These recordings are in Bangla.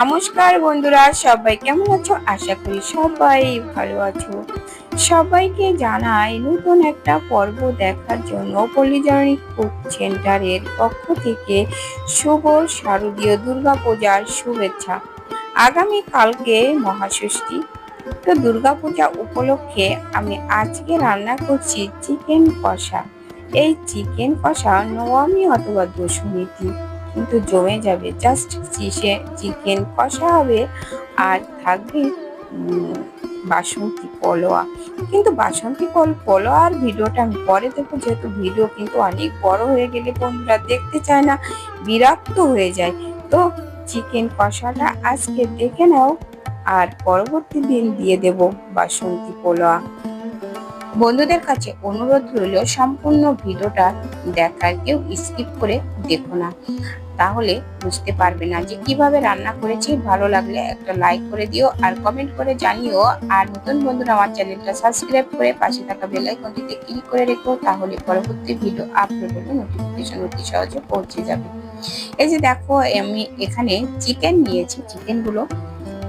নমস্কার বন্ধুরা, সবাই কেমন আছো? আশা করি সবাই ভালো আছো। সবাইকে জানাই নতুন একটা পর্ব দেখার জন্য পল্লীজননী কুক সেন্টারের পক্ষ থেকে শুভ শারদীয় দুর্গাপূজার শুভেচ্ছা। আগামী কালকে মহাষষ্ঠী। তো দুর্গাপূজা উপলক্ষে আমি আজকে রান্না করছি চিকেন কষা। এই চিকেন কষা নবমী অথবা দশমীতি। কিন্তু জমে যাবে। জাস্ট চিকেন কষা হবে আর থাকবে বাসন্তী পলোয়া কিন্তু বাসন্তী পল পলোয়ার ভিডিওটা আমি পরে দেখব যেহেতু ভিডিও কিন্তু অনেক বড় হয়ে গেলে বন্ধুরা দেখতে চায় না, বিরক্ত হয়ে যায়। তো চিকেন কষাটা আজকে দেখে নাও, আর পরবর্তী দিন দিয়ে দেব বাসন্তী পোলোয়া বন্ধুদের কাছে অনুরোধ রইল, সম্পূর্ণ ভিডিওটা দেখার কেউ স্কিপ করে দেখো না। তাহলে বুঝতে পারবে না যে কীভাবে রান্না করেছি। ভালো লাগলে একটা লাইক করে দিও আর কমেন্ট করে জানিও। আর নতুন বন্ধুরা আমার চ্যানেলটা সাবস্ক্রাইব করে পাশে থাকা বেল আইকনটিতে ক্লিক করে রেখো, তাহলে পরবর্তী ভিডিও আপলোড হলে নোটিফিকেশন অতি সহজে পৌঁছে যাবে। এই যে দেখো, আমি এখানে চিকেন নিয়েছি। চিকেনগুলো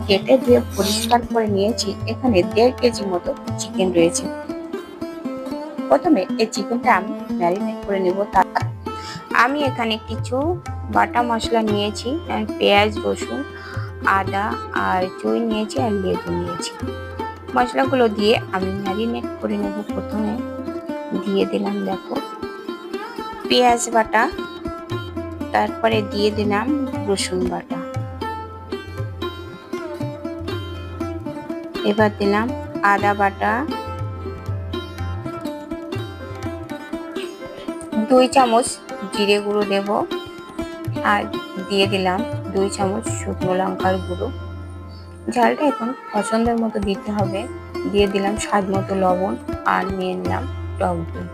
কেটে ধুয়ে পরিষ্কার করে নিয়েছি। এখানে দেড় কেজি মতো চিকেন রয়েছে। প্রথমে এই চিকেনটা আমি ম্যারিনেট করে নেব। তার আমি এখানে কিছু বাটা মশলা নিয়েছি পেঁয়াজ, রসুন, আদা, আর চুই নিয়েছি, আর লেবু নিয়েছি। মশলাগুলো দিয়ে আমি ম্যারিনেট করে নেব প্রথমে। দিয়ে দিলাম, দেখো, পেঁয়াজ বাটা, তারপরে দিয়ে দিলাম রসুন বাটা। এবার দিলাম আদা বাটা। দুই চামচ জিরে গুঁড়ো দেব আর দিয়ে দিলাম দুই চামচ শুকনো লঙ্কার গুঁড়ো। ঝালটা এখন পছন্দের মতো দিতে হবে। দিয়ে দিলাম স্বাদ মতো লবণ আর নিয়ে নিলাম টক দই।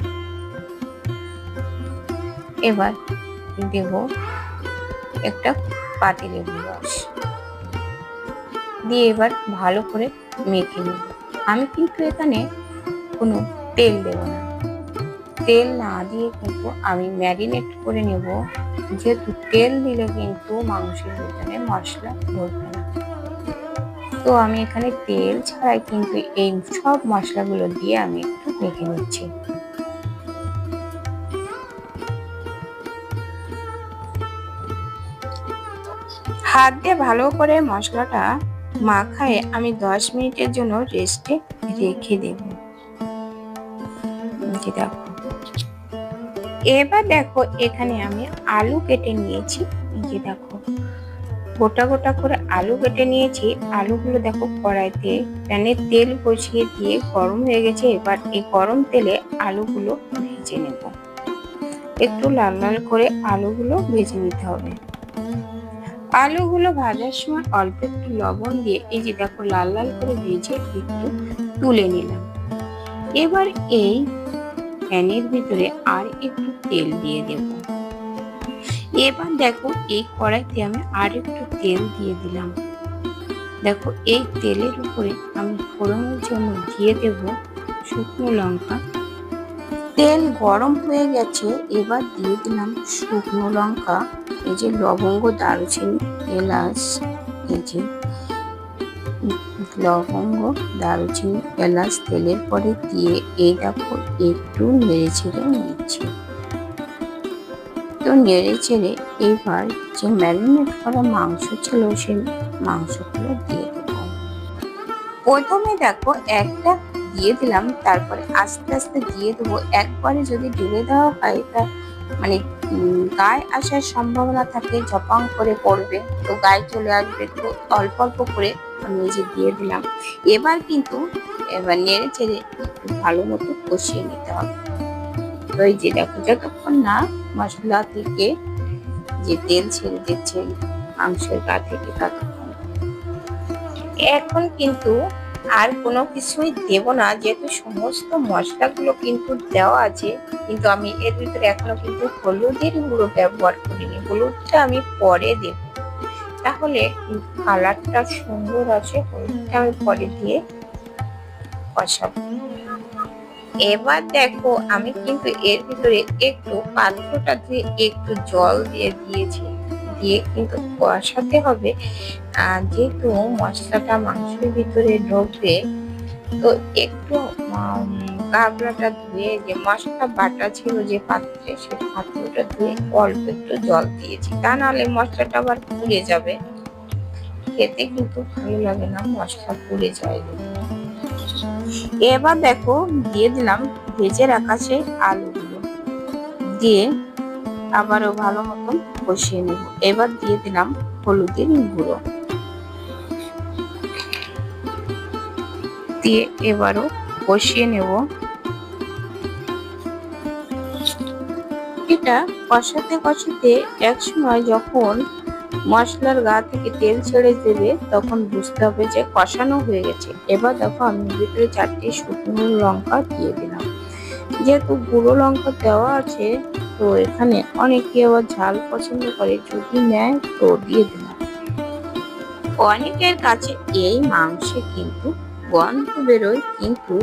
এবার দেব একটা পাতি লেবু রস। দিয়ে এবার ভালো করে মেখে নেব। আমি কিন্তু এখানে কোনো তেল দেব না। তেল না দিয়ে কিন্তু আমি ম্যারিনেট করে নেব। যেহেতু তেল দিলে কিন্তু মাংসের ভিতরে মশলা ধরবে না। তো আমি এখানে তেল ছাড়াই কিন্তু এই সব মশলাগুলো দিয়ে আমি একটু মেখে নিচ্ছি। হাত দিয়ে ভালো করে মশলাটা মাখায় আমি দশ মিনিটের জন্য রেস্টে রেখে দেব। দেখো। এবার দেখো এখানে আমি আলু কেটে নিয়েছি। যে দেখো, গোটা গোটা করে আলু কেটে নিয়েছি। আলুগুলো দেখো কড়াইতে, প্যানে তেল বসিয়ে দিয়ে গরম হয়ে গেছে। এবার এই গরম তেলে আলুগুলো ভেজে নেব। একটু লাল লাল করে আলুগুলো ভেজে নিতে হবে। আলুগুলো ভাজার সময় অল্প একটু লবণ দিয়ে এই যে দেখো লাল লাল করে ভেজে একটু তুলে নিলাম। এবার এই প্যানের ভিতরে আর একটু তেল দিয়ে দেব। এবার দেখো এই কড়াইতে আমি আর একটু তেল দিয়ে দিলাম। দেখো এই তেলের উপরে আমি ফোড়নের জন্য দিয়ে দেব শুকনো লঙ্কা। তেল গরম হয়ে গেছে, এবার দিয়ে দিলাম শুকনো লঙ্কা, এই যে লবঙ্গ, দারুচিনি, এলাচ, এই যে লবঙ্গ, দারুচিনি, এলাচ, তেলের পরে দিয়ে এই দেখো একটু নেড়ে ছেড়ে নিচ্ছি। তো নেড়ে ছেড়ে এবার যে ম্যারিনেট করা মাংস ছিল সেই মাংসগুলো দিয়ে দেব। প্রথমে দেখো একটা দিয়ে দিলাম, তারপরে আস্তে আস্তে দিয়ে দেবো। একবারে যদি ঢেলে দেওয়া হয়, তা মানে গায়ে আসার সম্ভাবনা থাকে ঝপাং করে পড়বে, তো গায়ে চলে আসবে। তো অল্প অল্প করে আমি এই যে দিয়ে দিলাম। এবার কিন্তু এবার নেড়ে চেড়ে একটু ভালো মতো কষিয়ে নিতে হবে। তো যে দেখো, যতক্ষণ না মশলা থেকে যে তেল ছেড়ে দিচ্ছে মাংসের গা থেকে, ততক্ষণ এখন কিন্তু আর কোনো কিছুই দেব না, যেহেতু সমস্ত মশলাগুলো কিন্তু দেওয়া আছে, কিন্তু আমি এর ভিতরে এখনও কিন্তু হলুদের গুঁড়ো ব্যবহার করিনি। হলুদটা আমি পরে দেব। তাহলে কালারটা সুন্দর আছে, হলুদটা আমি পরে দিয়ে কষাবো এবার দেখো আমি কিন্তু এর ভিতরে একটু পাত্রটা দিয়ে একটু জল দিয়ে দিয়েছি, দিয়ে কিন্তু কষাতে হবে। যেহেতু মশলাটা মাংসের ভিতরে ঢুকবে তো একটু উম, গাবলাটা ধুয়ে যে মশলা বাটা ছিল যে পাত্রে সেই পাত্রটা ধুয়ে অল্প একটু জল দিয়েছি। তা নাহলে মশলাটা আবার পুড়ে যাবে। খেতে কিন্তু ভালো লাগে না মশলা পুড়ে যায়। এবার দেখো দিয়ে দিলাম ভেজে রাখা সেই আলুগুলো। দিয়ে আবারও ভালো মতন কষিয়ে নেব। এবার দিয়ে দিলাম হলুদের গুঁড়ো। দিয়ে এবারও কষিয়ে নেব। এটা কষাতে কষাতে এক সময় যখন মশলার গা থেকে তেল ছেড়ে দেবে, তখন বুঝতে হবে যে কষানো হয়ে গেছে। এবার দেখো আমি ভিতরে চারটে শুকনো লঙ্কা দিয়ে দিলাম। যেহেতু গুঁড়ো লঙ্কা দেওয়া আছে, তো এখানে অনেকে আবার ঝাল পছন্দ করে, যদি নেয় তো দিয়ে দিলাম। অনেকের কাছে এই মাংসে কিন্তু গন্ধ বেরোয়, কিন্তু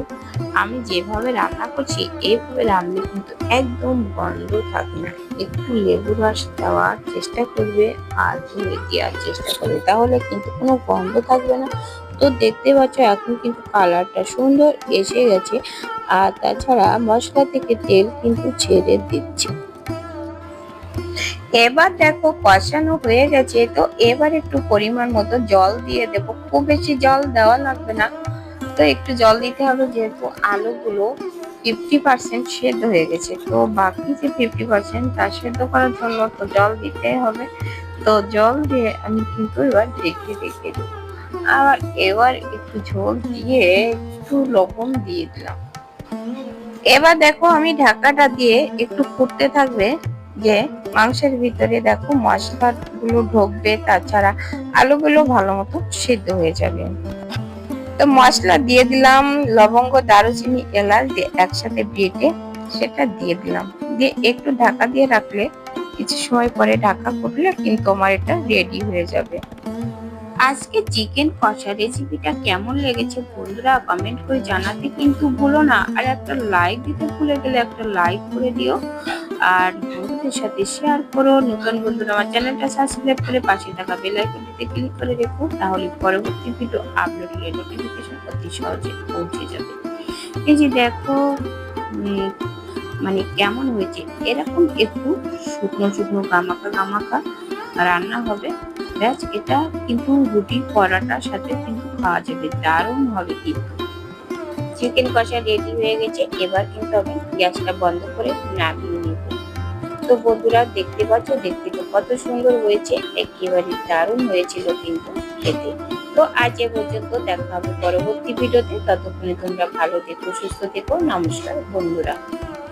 আমি যেভাবে রান্না করছি এইভাবে রান্নলে কিন্তু একদম গন্ধ থাকে না। একটু লেবু রস দেওয়ার চেষ্টা করবে আর ধুয়ে দেওয়ার চেষ্টা করবে, তাহলে কিন্তু কোনো গন্ধ থাকবে না। তো দেখতে পাচ্ছ, এখন কিন্তু কালারটা সুন্দর এসে গেছে, আর তাছাড়া মশলা থেকে তেল কিন্তু ছেড়ে দিচ্ছে। এবার দেখো কষানো হয়ে গেছে, তো এবার একটু পরিমাণ মতো জল দিয়ে দেবো। খুব বেশি জল দেওয়া লাগবে না। তো একটু জল দিতে হবে যেহেতু আলুগুলো ফিফটি পার্সেন্ট সেদ্ধ হয়ে গেছে। তো বাকি যে ফিফটি পার্সেন্ট তা সেদ্ধ করার জন্য তো জল দিতে হবে। তো জল দিয়ে আমি কিন্তু এবার ঢেকে রেখে দিই আবার এবার একটু ঝোল দিয়ে একটু লবণ দিয়ে দিলাম। এবার দেখো আমি ঢাকাটা দিয়ে একটু ফুটতে থাকবে যে মাংসের ভিতরে দেখো মশলা গুলো ঢুকবে তাছাড়া আলুগুলো ভালো মতো সিদ্ধ হয়ে যাবে। তো মশলা দিয়ে দিলাম, লবঙ্গ, দারুচিনি, এলাচ দিয়ে একসাথে বেটে সেটা দিয়ে দিলাম। দিয়ে একটু ঢাকা দিয়ে রাখলে কিছু সময় পরে ঢাকা ফুটলে কিন্তু আমার এটা রেডি হয়ে যাবে। আজকে চিকেন কষা রেসিপিটা কেমন লেগেছে বন্ধুরা কমেন্ট করে জানাতে কিন্তু ভুলো না। আর একটা লাইক দিতে ভুলে গেলে একটা লাইক করে দিও। আর বন্ধুদের সাথে শেয়ার করো। নতুন বন্ধুরা আমার চ্যানেলটা সাবস্ক্রাইব করে পাশে থাকা বেল আইকনটিতে ক্লিক করে রেখো তাহলে পরবর্তী ভিডিও আপলোড হলে নোটিফিকেশন অতি সহজে পৌঁছে যাবে। এই যে দেখো মানে কেমন হয়েছে? এরকম একটু শুকনো শুকনো গামাকা গামাকা রান্না হবে। ব্যাস, এটা কিন্তু রুটি পরাটার সাথে কিন্তু খাওয়া যাবে। দারুণ হবে কিন্তু। চিকেন কষা রেডি হয়ে গেছে। এবার কিন্তু আমি গ্যাসটা বন্ধ করে নামিয়ে নেব তো বন্ধুরা দেখতে পাচ্ছ, দেখতে তো কত সুন্দর হয়েছে একেবারে দারুণ হয়েছিল কিন্তু খেতে। তো আজ এ পর্যন্ত দেখা হবে পরবর্তী ভিডিওতে, ততক্ষণে তোমরা ভালো থেকো, সুস্থ থেকো, নমস্কার বন্ধুরা।